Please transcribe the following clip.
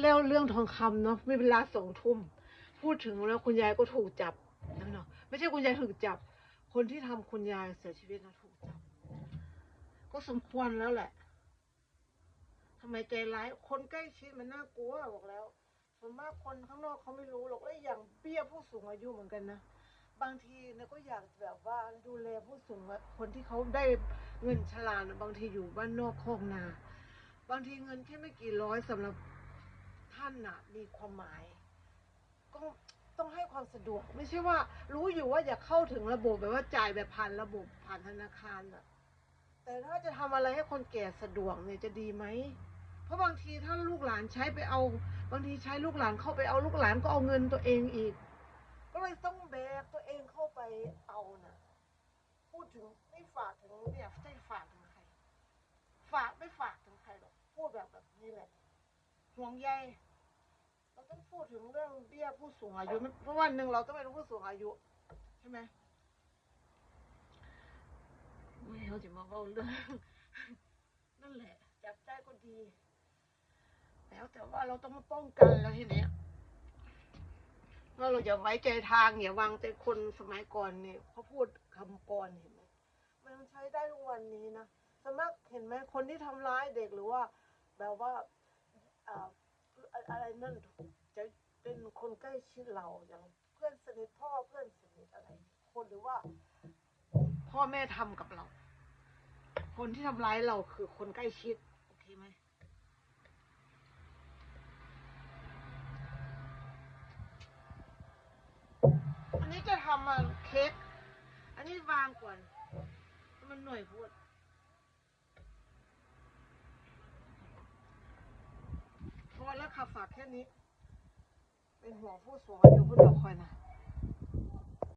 แล้วเรื่องทองคำเนาะไม่เวลาสองทุ่ม พูดถึงแล้วคุณยายก็ถูกจับนั่นเนาะไม่ใช่คุณยายถูกจับ คนที่ทำคุณยายเสียชีวิตนะถูกจับ ก็สมควรแล้วแหละทำไมใจร้ายคนใกล้ชิดมันน่ากลัวบอกแล้วส่วนมากคนข้างนอกเขาไม่รู้หรอกเอ้อย่างเบี้ยผู้สูงอายุเหมือนกันนะบางทีเนี่ยก็อยากแบบว่าดูแลผู้สูงคนที่เขาได้เงินชรานะบางทีอยู่บ้านนอกโคกนา บางทีเงินแค่ไม่กี่ร้อยสำหรับ ท่านน่ะมีความหมายก็ต้องให้ความสะดวก ไม่ใช่ว่า รู้อยู่ว่าอย่าเข้าถึงระบบแบบว่าจ่ายแบบผ่านระบบผ่านธนาคารน่ะ แต่ถ้าจะทำอะไรให้คนแก่สะดวกเนี่ยจะดีไหมเพราะบางทีถ้าลูกหลานใช้ไปเอา บางทีใช้ลูกหลานเข้าไปเอาลูกหลานก็เอาเงินตัวเองอีก ก็เลยต้องแบกตัวเองเข้าไปเอาน่ะ พูดถึงไม่ฝากถึงเนี่ยไม่ฝากถึงใคร ฝากไม่ฝากถึงใครหรอกพูดแบบแบบนี้แหละห่วงใย เราต้องพูดถึงเรื่องเบี้ยผู้สูงอายุเพราะวันหนึ่งเราต้องเป็นผู้สูงอายุ ใช่ไหมไม่เขาจะมาเล่าเรื่องนั่นแหละจับได้ก็ดี แล้วแต่ว่าเราต้องมาป้องกันแล้วทีเนี้ยว่าเราอย่าไว้ใจทางอย่าวางใจคนสมัยก่อนเนี่ยเขาพูดคำกรเห็นไหมมันใช้ได้ทุกวันนี้นะสมักเห็นไหมคนที่ทำร้ายเด็กหรือว่า แบบว่า อะไรนั่นจะเป็นคนใกล้ชิดเราอย่างเพื่อนสนิทพ่อเพื่อนสนิทอะไร คนหรือว่า พ่อแม่ทำกับเรา คนที่ทำร้ายเราคือคนใกล้ชิดโอเคไหมอันนี้จะทำมาเค้กอันนี้วางก่อน มันหน่อยพูด พอแล้วค่ะ ฝากแค่นี้ เป็นห่วงผู้สูงอายุผู้เดียวคอยนะ